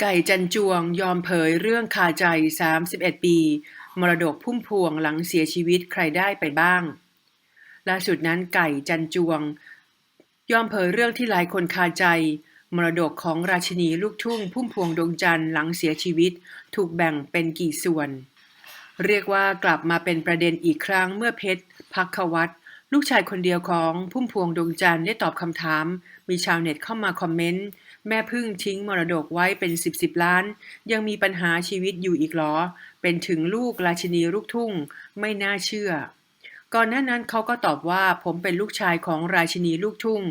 ไก่จันจวงยอมเผยเรื่องคาใจ 31 ปี มรดกพุ่มพวงหลังเสียชีวิตใครได้ไปบ้าง ล่าสุดนั้นไก่จันจวง ยอมเผยเรื่องที่หลายคนคาใจ มรดกของราชินีลูกทุ่งพุ่มพวงดวงจันทร์หลังเสียชีวิต ถูกแบ่งเป็นกี่ส่วน เรียกว่ากลับมาเป็นประเด็นอีกครั้งเมื่อเพชรพักวัต ลูกชายคนเดียวของพุ่มพวงดวงจันทร์ได้ตอบคำถาม มีชาวเน็ตเข้ามาคอมเมนต์ แม่พึ่งทิ้งมรดกไว้เป็นสิบสิบล้าน ยังมีปัญหาชีวิตอยู่อีกหรอ เป็นถึงลูกราชินีลูกทุ่ง ไม่น่าเชื่อ ก่อนหน้านั้นเขาก็ตอบว่าผมเป็นลูกชายของราชินีลูกทุ่ง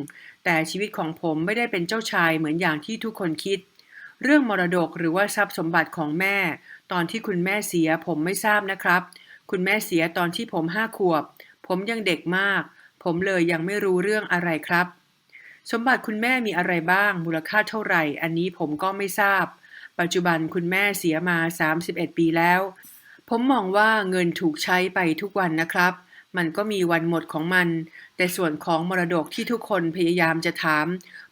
แต่ชีวิตของผมไม่ได้เป็นเจ้าชายเหมือนอย่างที่ทุกคนคิด เรื่องมรดกหรือว่าทรัพย์สมบัติของแม่ ตอนที่คุณแม่เสียผมไม่ทราบนะครับ คุณแม่เสียตอนที่ผมห้าขวบ ผมยังเด็กมาก ผมเลยยังไม่รู้เรื่องอะไรครับ สมบัติคุณแม่มีอะไรบ้าง มูลค่าเท่าไหร่ อันนี้ผมก็ไม่ทราบ ปัจจุบันคุณแม่เสียมา 31 ปีแล้ว ผมมองว่าเงินถูกใช้ไปทุกวันนะครับ มันก็มีวันหมดของมัน แต่ส่วนของมรดกที่ทุกคนพยายามจะถาม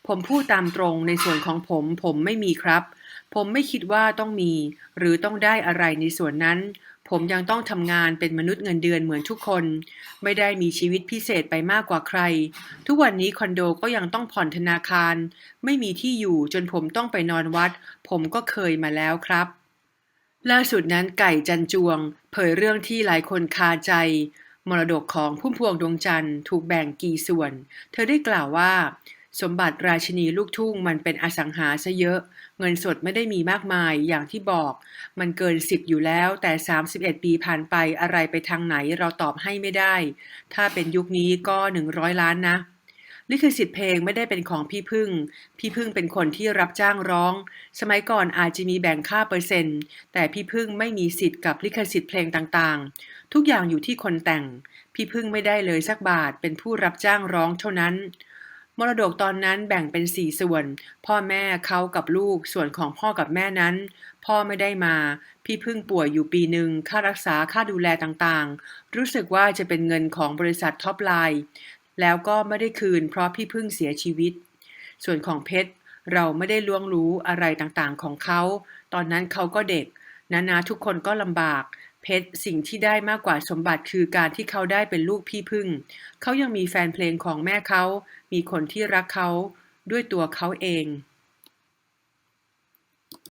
ผมพูดตามตรงในส่วนของผม ผมไม่มีครับ ผมไม่คิดว่าต้องมี หรือต้องได้อะไรในส่วนนั้น ผมยังต้องทำงานเป็นมนุษย์เงินเดือนเหมือนทุกคน ไม่ได้มีชีวิตพิเศษไปมากกว่าใคร ทุกวันนี้คอนโดก็ยังต้องผ่อนธนาคาร ไม่มีที่อยู่จนผมต้องไปนอนวัด ผมก็เคยมาแล้วครับ ล่าสุดนั้นไก่จันจวง เผยเรื่องที่หลายคนคาใจ มรดกของพุ่มพวงดวงจันทร์ถูกแบ่งกี่ส่วน เธอได้กล่าวว่า สมบัติราชินีลูกทุ่งมันเป็นอสังหาซะเยอะ เงินสดไม่ได้มีมากมายอย่างที่บอก มันเกินสิบอยู่แล้ว แต่ 31 ปีผ่านไปอะไรไปทางไหนเราตอบให้ไม่ได้ ถ้าเป็นยุคนี้ก็ 100 ล้านนะ ลิขสิทธิ์เพลงไม่ได้เป็นของพี่พึ่ง พี่พึ่งเป็นคนที่รับจ้างร้อง สมัยก่อนอาจจะมีแบ่งค่าเปอร์เซ็นต์ แต่พี่พึ่งไม่มีสิทธิ์กับลิขสิทธิ์เพลงต่างๆ ทุกอย่างอยู่ที่คนแต่ง พี่พึ่งไม่ได้เลยสักบาทเป็นผู้รับจ้างร้องเท่านั้น มรดกตอนนั้นแบ่งเป็นสี่ส่วน พ่อแม่เขากับลูก ส่วนของพ่อกับแม่นั้น พ่อไม่ได้มา พี่พึ่งป่วยอยู่ปีหนึ่ง ค่ารักษาค่าดูแลต่างๆ รู้สึกว่าจะเป็นเงินของบริษัทท็อปไลน์ แล้วก็ไม่ได้คืนเพราะพี่พึ่งเสียชีวิต ส่วนของเพชร เราไม่ได้ล่วงรู้อะไรต่างๆของเขา ตอนนั้นเขาก็เด็ก นานาทุกคนก็ลำบาก เพชรสิ่งที่ได้มากกว่าสมบัติคือการที่เขาได้เป็นลูกพี่พึ่ง เขายังมีแฟนเพลงของแม่เขา มีคนที่รักเขาด้วยตัวเขาเอง